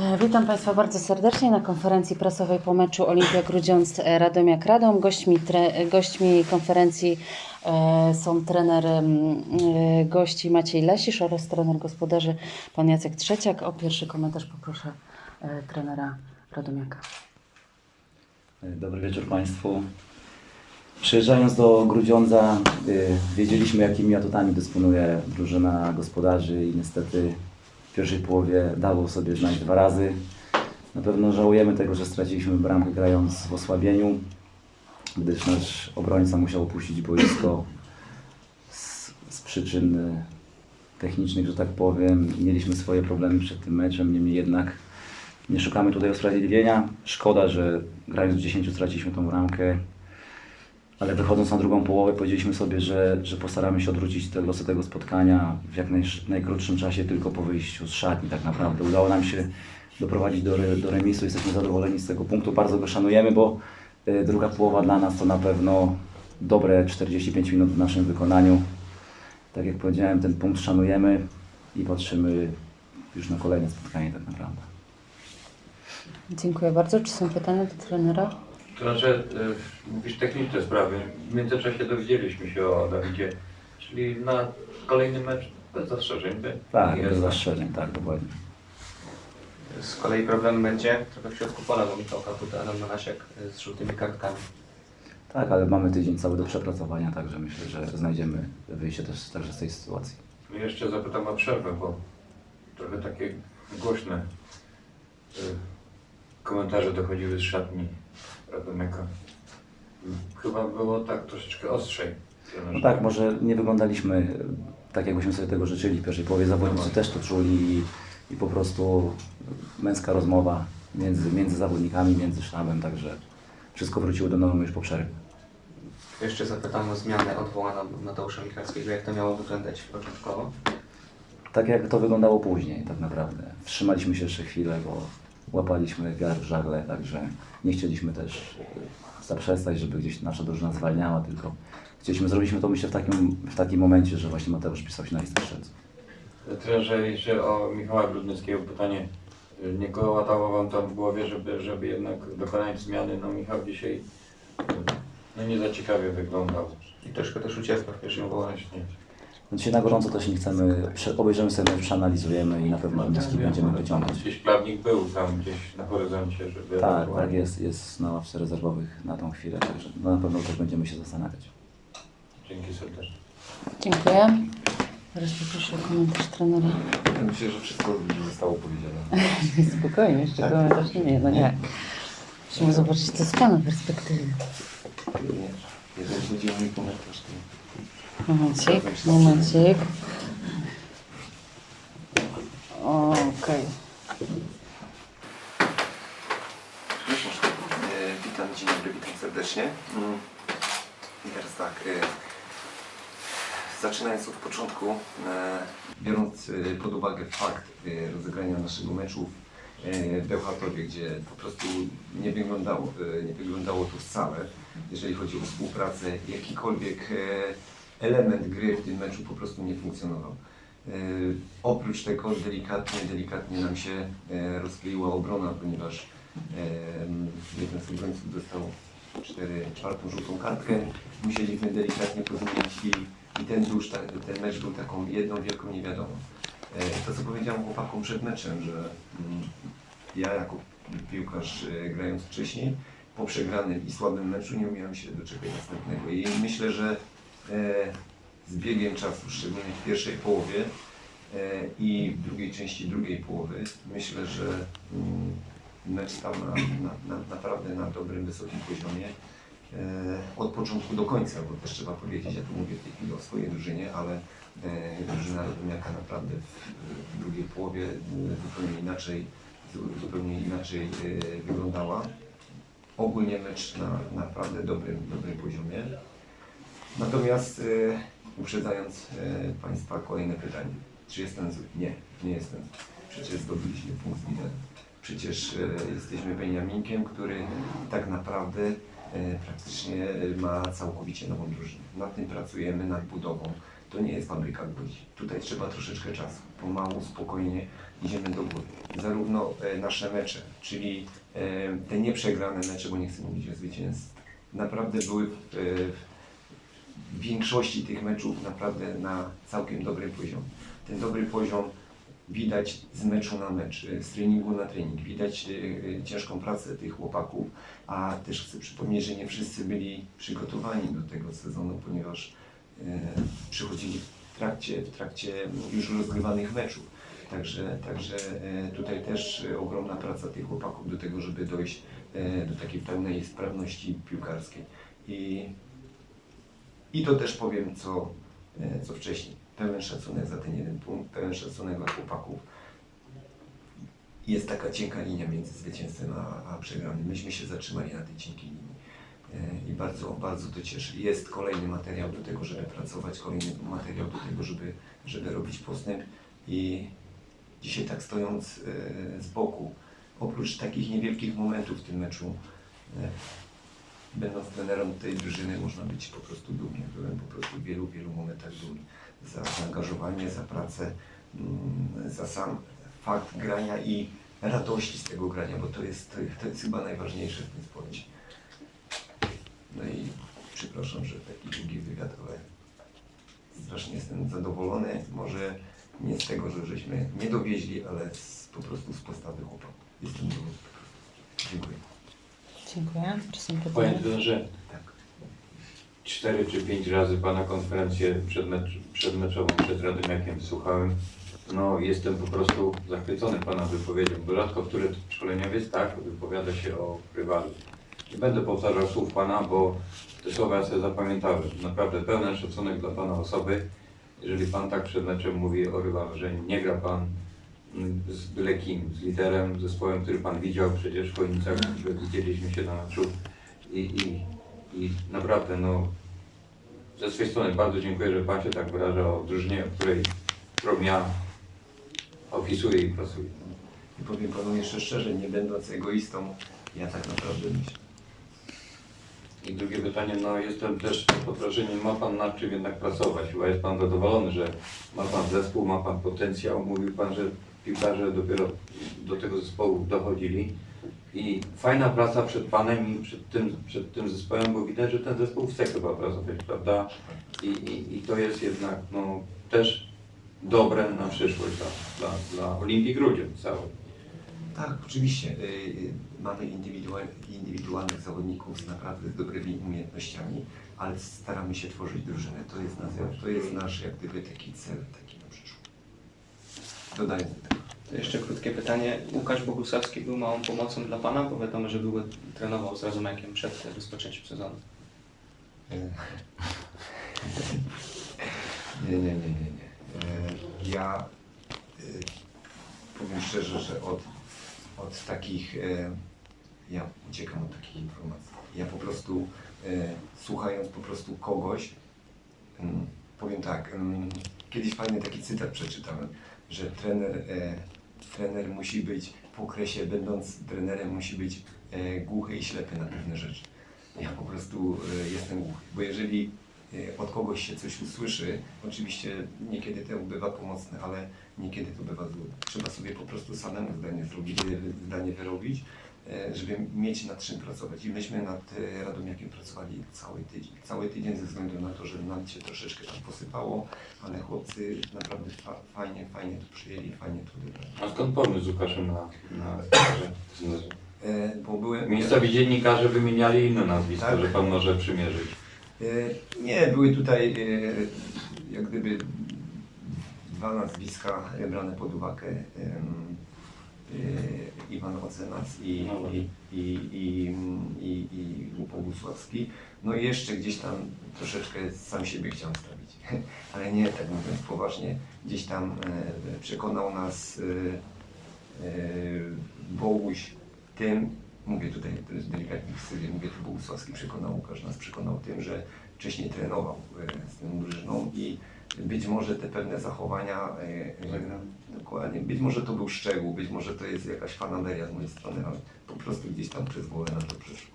E, Witam Państwa bardzo serdecznie na konferencji prasowej po meczu Olimpia Grudziądz e, Radomiak Radom. Gośćmi, tre, gośćmi konferencji e, są trener mm, gości Maciej Lesisz oraz trener gospodarzy pan Jacek Trzeciak. O pierwszy komentarz poproszę trenera Radomiaka. Dobry wieczór Państwu. Przyjeżdżając do Grudziądza wiedzieliśmy jakimi atutami dysponuje drużyna gospodarzy i niestety w pierwszej połowie dało sobie znać dwa razy. Na pewno żałujemy tego, że straciliśmy bramkę grając w osłabieniu, gdyż nasz obrońca musiał opuścić boisko z, z przyczyn y, technicznych, że tak powiem. Mieliśmy swoje problemy przed tym meczem, niemniej jednak nie szukamy tutaj usprawiedliwienia. Szkoda, że grając w 10 straciliśmy tą bramkę, ale wychodząc na drugą połowę powiedzieliśmy sobie, że, że postaramy się odwrócić te losy tego spotkania w jak najsz, najkrótszym czasie tylko po wyjściu z szatni tak naprawdę. Udało nam się doprowadzić do, do remisu, jesteśmy zadowoleni z tego punktu, bardzo go szanujemy, bo y, druga połowa dla nas to na pewno dobre 45 minut w naszym wykonaniu. Tak jak powiedziałem, ten punkt szanujemy i patrzymy już na kolejne spotkanie tak naprawdę. Dziękuję bardzo. Czy są pytania do trenera? To znaczy, y, mówisz techniczne sprawy. W międzyczasie dowiedzieliśmy się o Dawidzie, czyli na kolejny mecz bez zastrzeżeń. by- Tak, jest. bez zastrzeżeń, tak, dokładnie. Z kolei problem będzie trochę w środku pola, bo Michał Kaputa, Adam Manasiak y, z żółtymi kartkami. Tak, ale mamy tydzień cały do przepracowania, także myślę, że znajdziemy wyjście też także z tej sytuacji. No Jeszcze zapytam o przerwę, bo trochę takie głośne y, komentarze dochodziły z szatni Chyba było tak troszeczkę ostrzej. No tak, może nie wyglądaliśmy tak, jakbyśmy sobie tego życzyli w pierwszej połowie. Zawodnicy też to czuli i, i po prostu męska rozmowa między, między zawodnikami, między sztabem, także wszystko wróciło do normy już po przerwie. Jeszcze zapytam o zmianę odwołaną Mateusza Michalskiego, jak to miało wyglądać początkowo. Tak jak to wyglądało później tak naprawdę. Wstrzymaliśmy się jeszcze chwilę, bo łapaliśmy wiatr w żagle, także nie chcieliśmy też e, zaprzestać, żeby gdzieś nasza drużyna zwalniała, tylko chcieliśmy, zrobiliśmy to myślę w takim, w takim momencie, że właśnie Mateusz pisał się na listę strzelców. Trenerze, jeszcze o Michała Grudnickiego pytanie. Nie kołatało Wam tam w głowie, żeby, żeby jednak dokonać zmiany? No Michał dzisiaj y, no nie za ciekawie wyglądał. I troszkę też ucierpiał w pierwszym. Właśnie. No Dzisiaj na gorąco też nie chcemy, obejrzymy sobie, przeanalizujemy i na pewno wnioski będziemy wyciągać. Gdzieś prawnik był tam gdzieś na horyzoncie, żeby... Tak, tak jest, jest na ławce rezerwowych na tą chwilę, także no na pewno też będziemy się zastanawiać. Dzięki serdecznie. Dziękuję. Teraz poproszę o komentarz trenera. Myślę, że wszystko zostało powiedziane. Spokojnie, jeszcze komentarz nie, no nie. Musimy zobaczyć to z Pana perspektywy. Jeżeli chodzi o mój komentarz, to Momencik, momencik. Okej. e, witam, dzień dobry, witam serdecznie. Mm. I teraz tak, e, zaczynając od początku, e, biorąc e, pod uwagę fakt rozegrania naszego meczu w Bełchatowie, gdzie po prostu nie wyglądało, nie wyglądało to wcale, jeżeli chodzi o współpracę, jakikolwiek element gry w tym meczu po prostu nie funkcjonował. E, Oprócz tego delikatnie, delikatnie nam się e, rozkleiła obrona, ponieważ em, jeden z obrońców dostał cztery, czwartą żółtą kartkę. Musieliśmy delikatnie pozmieniać i, i ten, dusz, ten mecz był taką jedną wielką niewiadomą. E, To co powiedziałem chłopakom przed meczem, że mm, ja jako piłkarz e, grając wcześniej, po przegranym i słabym meczu nie umiałem się doczekać następnego. I myślę, że e, z biegiem czasu, szczególnie w pierwszej połowie e, i w drugiej części drugiej połowy, myślę, że mm, mecz stał na, na, na, naprawdę na dobrym, wysokim poziomie. E, Od początku do końca, bo też trzeba powiedzieć, ja tu mówię w tej chwili o swojej drużynie, ale e, drużyna Radomiaka naprawdę w, drugiej połowie e, zupełnie inaczej, zu- zupełnie inaczej e, wyglądała. Ogólnie mecz na naprawdę dobrym, dobrym poziomie. Natomiast e, uprzedzając e, Państwa kolejne pytanie. Czy jestem zły? Nie, nie jestem. Przecież zdobyliśmy punkt liderem. Przecież e, jesteśmy Beniaminkiem, który tak naprawdę praktycznie ma całkowicie nową drużynę. Nad tym pracujemy, nad budową To nie jest fabryka gwoździ. Tutaj trzeba troszeczkę czasu. Pomału, spokojnie idziemy do góry. Zarówno nasze mecze, czyli te nieprzegrane mecze, bo nie chcę mówić o zwycięstwie, naprawdę były w, e, większości tych meczów naprawdę na całkiem dobrym poziomie. Ten dobry poziom widać z meczu na mecz, e, z treningu na trening. Widać e, e, ciężką pracę tych chłopaków, a też chcę przypomnieć, że nie wszyscy byli przygotowani do tego sezonu, ponieważ przychodzili w trakcie, w trakcie już rozgrywanych meczów. Także, także tutaj też ogromna praca tych chłopaków do tego, żeby dojść do takiej pełnej sprawności piłkarskiej. I, i to też powiem, co, e, co wcześniej. Pełen szacunek za ten jeden punkt, pełen szacunek dla chłopaków. Jest taka cienka linia między zwycięstwem a, a przegranym. Myśmy się zatrzymali na tej cienkiej linii. E, I bardzo, bardzo to cieszy. Jest kolejny materiał do tego, żeby pracować, kolejny materiał do tego, żeby, żeby robić postęp. I dzisiaj tak stojąc e, z boku, oprócz takich niewielkich momentów w tym meczu, będąc trenerem tej drużyny, można być po prostu dumnym. Byłem po prostu w wielu, wielu momentach dumny za zaangażowanie, za pracę, mm, za sam fakt grania i radości z tego grania, bo to jest, to jest chyba najważniejsze w tym sporcie. No i przepraszam, że taki długi wywiad, ale strasznie jestem zadowolony. Może nie z tego, że żeśmy nie dowieźli, ale z, po prostu z postawy chłopaków. Jestem dumny. Dziękuję. Dziękuję. Czy są pytania? trenerze, Tak. cztery czy pięć razy Pana konferencję przedmecz, przedmeczową przed Radomiakiem słuchałem. No jestem po prostu zachwycony Pana wypowiedzią, rzadko który szkoleniowiec tak wypowiada się o rywalu. Nie będę powtarzał słów Pana, bo te słowa ja sobie zapamiętałem. Naprawdę pełen szacunek dla Pana osoby. Jeżeli Pan tak przed meczem mówi o rywalu, że nie gra Pan z byle kim, z liderem, zespołem, który Pan widział przecież w Chojnicach, że widzieliśmy się na meczu i, i, i naprawdę no ze swojej strony bardzo dziękuję, że Pan się tak wyraża o drużynie, o której którą ja opisuję i pracuję. I powiem Panu jeszcze szczerze, nie będąc egoistą, ja tak naprawdę myślę. I drugie pytanie, no jestem też pod wrażeniem, ma Pan nad czym jednak pracować, chyba jest Pan zadowolony, że ma Pan zespół, ma Pan potencjał, mówił Pan, że piłkarze dopiero do tego zespołu dochodzili i fajna praca przed Panem i przed tym, przed tym zespołem, bo widać, że ten zespół chce chyba pracować, prawda? I, i, i to jest jednak no, też dobre na przyszłość dla, dla, dla Olimpii Grudziądz całej. Tak, oczywiście. y, y, Mamy indywidual, indywidualnych zawodników z naprawdę dobrymi umiejętnościami, ale staramy się tworzyć drużynę. To jest, nasz, to jest nasz jak gdyby taki cel taki na przyszłość. Dodając do jeszcze krótkie pytanie. Łukasz Bogusławski był małą pomocą dla Pana, bo wiadomo, że był trenował z Radomiakiem przed rozpoczęciem sezonu. E, Nie, nie, nie, nie. nie. E, Ja e, powiem szczerze, że od, od takich, ja uciekam od takich informacji. Ja po prostu słuchając po prostu kogoś, mm, powiem tak, mm, kiedyś fajny taki cytat przeczytałem, że trener, trener musi być po okresie, będąc trenerem, musi być e, głuchy i ślepy na pewne rzeczy. Ja po prostu e, jestem głuchy, bo jeżeli e, od kogoś się coś usłyszy, oczywiście niekiedy to bywa pomocne, ale niekiedy to bywa złe. Trzeba sobie po prostu samemu zdanie zrobić, zdanie wyrobić, żeby mieć nad czym pracować. I myśmy nad e, Radomiakiem pracowali cały tydzień. Cały tydzień ze względu na to, że nam się troszeczkę tam posypało, ale chłopcy naprawdę fa fajnie, fajnie to przyjęli, fajnie to odebrali. A skąd pomysł z Łukaszem na, na E, bo byłem... Miejscowi dziennikarze wymieniali inne nazwiska, Tak. że pan może przymierzyć. E, Nie, były tutaj e, jak gdyby dwa nazwiska brane pod uwagę. e, Iwan Ocenas i, No dobrze. i, i, i, i, i Bogusławski. No i jeszcze gdzieś tam troszeczkę sam siebie chciałem stawić. Ale nie, tak mówiąc poważnie, gdzieś tam e, przekonał nas e, e, Boguś tym, mówię tutaj to jest delikatnie w stylu, mówię to Bogusławski przekonał, Łukasz nas przekonał tym, że wcześniej trenował z tą drużyną i być może te pewne zachowania, e, dokładnie, być może to był szczegół, być może to jest jakaś fanaberia z mojej strony, ale po prostu gdzieś tam przez głowę na to przyszło.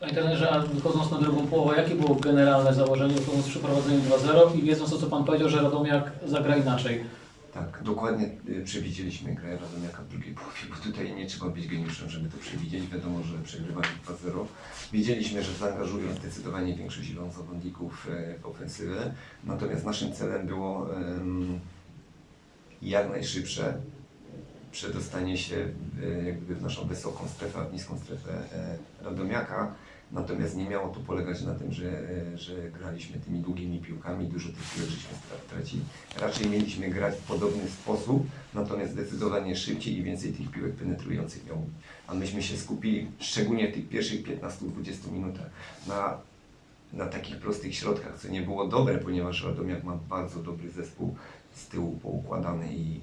Panie trenerze, a wychodząc na drugą połowę, jakie było generalne założenie, wychodząc przy prowadzeniu 2-0 i wiedząc to, co Pan powiedział, że Radomiak zagra inaczej? Tak, dokładnie y, przewidzieliśmy grę Radomiaka w drugiej połowie, bo tutaj nie trzeba być geniuszem, żeby to przewidzieć. Wiadomo, że przegrywali 2-0. Wiedzieliśmy, że zaangażują zdecydowanie większość ilość zawodników e, w ofensywę, natomiast naszym celem było jak najszybsze przedostanie się e, jakby w naszą wysoką strefę, w niską strefę e, Radomiaka. Natomiast nie miało to polegać na tym, że, e, że graliśmy tymi długimi piłkami, dużo tych piłek żeśmy tracili. Raczej mieliśmy grać w podobny sposób, natomiast zdecydowanie szybciej i więcej tych piłek penetrujących miał. A myśmy się skupili, szczególnie w tych pierwszych 15-20 minutach, na, na takich prostych środkach, co nie było dobre, ponieważ Radomiak ma bardzo dobry zespół z tyłu poukładany i,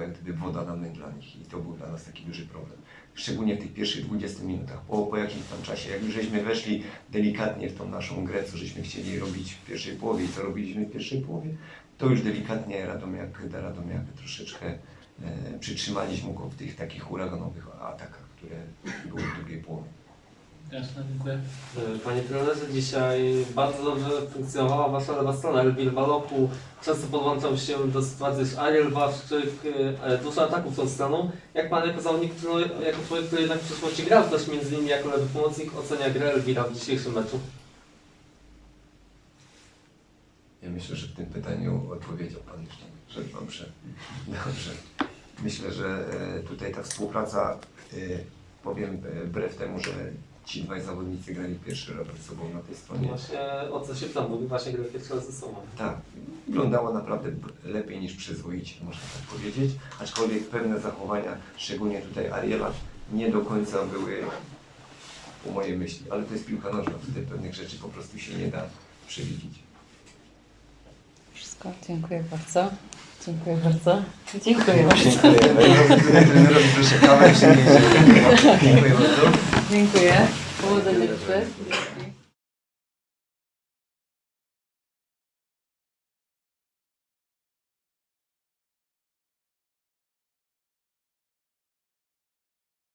jak gdyby woda na mlyn dla nich i to był dla nas taki duży problem. Szczególnie w tych pierwszych 20 minutach. Po, po jakimś tam czasie, jak już żeśmy weszli delikatnie w tą naszą grę, co żeśmy chcieli robić w pierwszej połowie i co robiliśmy w pierwszej połowie, to już delikatnie Radomiak, Radomiak troszeczkę e, przytrzymaliśmy go w tych takich huraganowych atakach, które były w drugiej połowie. Dziękuję. Panie trenerze, dzisiaj bardzo dobrze funkcjonowała Wasza lewa strona. Elwir Baloku często podłączał się do sytuacji z Ariel Wawrzyk, e, dużo ataków tą stroną. Jak Pan jako zawodnik, jako człowiek, który jednak w przeszłości grał też między innymi jako lewy pomocnik, ocenia grę Elwira w dzisiejszym meczu? Ja myślę, że w tym pytaniu odpowiedział Pan już, że dobrze. Dobrze. Myślę, że e, tutaj ta współpraca, e, powiem e, wbrew temu, że ci dwaj zawodnicy grali pierwszy raz ze sobą na tej stronie. Właśnie o co się tam mówi, właśnie grę pierwszy raz ze sobą. Tak, wyglądało naprawdę lepiej niż przyzwoicie, można tak powiedzieć. Aczkolwiek pewne zachowania, szczególnie tutaj Ariela, nie do końca były po mojej myśli. Ale to jest piłka nożna, tutaj pewnych rzeczy po prostu się nie da przewidzieć. Wszystko. Dziękuję bardzo. Dziękuję bardzo. Dziękuję bardzo. Dziękuję. Proszę kawę przynieść. Dziękuję bardzo. Dziękuję. Powodzenia.